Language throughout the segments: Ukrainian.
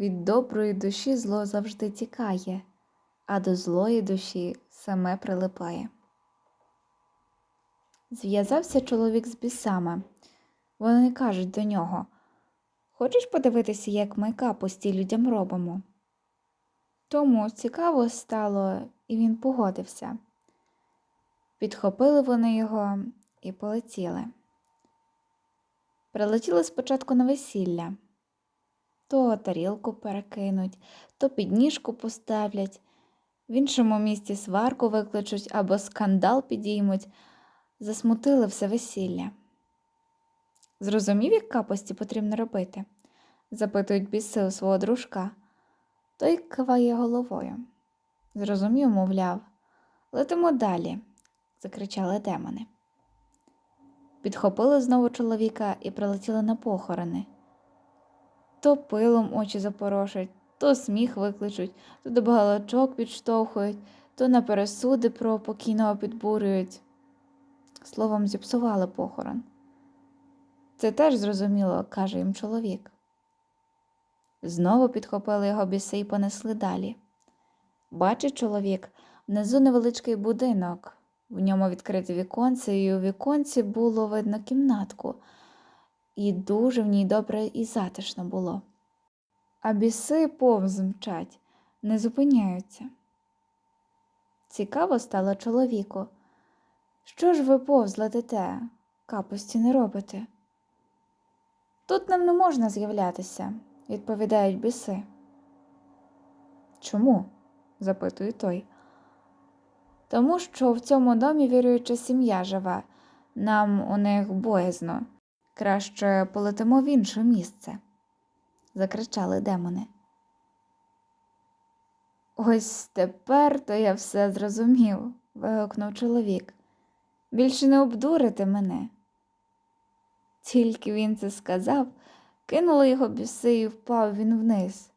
Від доброї душі зло завжди тікає, а до злої душі саме прилипає. Зв'язався чоловік з бісами. Вони кажуть до нього Хочеш подивитися, як ми капусті людям робимо? Тому цікаво стало, і він погодився. Підхопили вони його і полетіли. Прилетіли спочатку на весілля. То тарілку перекинуть, то підніжку поставлять, в іншому місці сварку викличуть або скандал підіймуть, засмутили все весілля. Зрозумів, як капості потрібно робити? запитують біси у свого дружка. Той киває головою. Зрозумів, мовляв, летимо далі, закричали демони. Підхопили знову чоловіка і прилетіли на похорони. То пилом очі запорошать, то сміх викличуть, то до балачок підштовхують, то на пересуди про покійного підбурюють. Словом, зіпсували похорон. Це теж зрозуміло, каже їм чоловік. Знову підхопили його біси і понесли далі. Бачить чоловік внизу невеличкий будинок, в ньому відкрите віконце, і у віконці було видно кімнатку, і дуже в ній добре і затишно було. А біси повз мчать, не зупиняються. Цікаво стало чоловіку. Що ж ви повз летите, капусті не робите? Тут нам не можна з'являтися, відповідають біси. Чому? запитує той. Тому що в цьому домі віруюча сім'я живе, нам у них боязно. Краще полетимо в інше місце, закричали демони. Ось тепер то я все зрозумів, вигукнув чоловік. Більше не обдурите мене. Тільки він це сказав, кинули його біси і впав він вниз.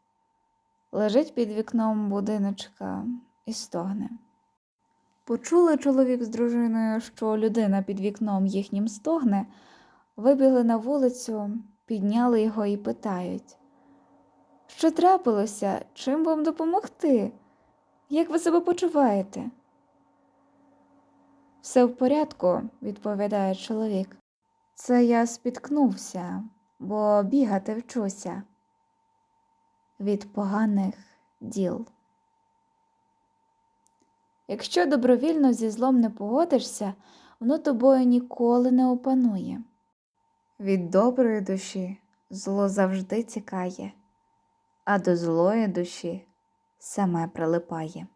Лежить під вікном будиночка і стогне. Почули чоловік з дружиною, що людина під вікном їхнім стогне, вибігли на вулицю, підняли його і питають. Що трапилося? Чим вам допомогти? Як ви себе почуваєте? Все в порядку, відповідає чоловік. Це я спіткнувся, бо бігати вчуся від поганих діл. Якщо добровільно зі злом не погодишся, воно тобою ніколи не опанує. Від доброї душі зло завжди тікає, а до злої душі саме прилипає.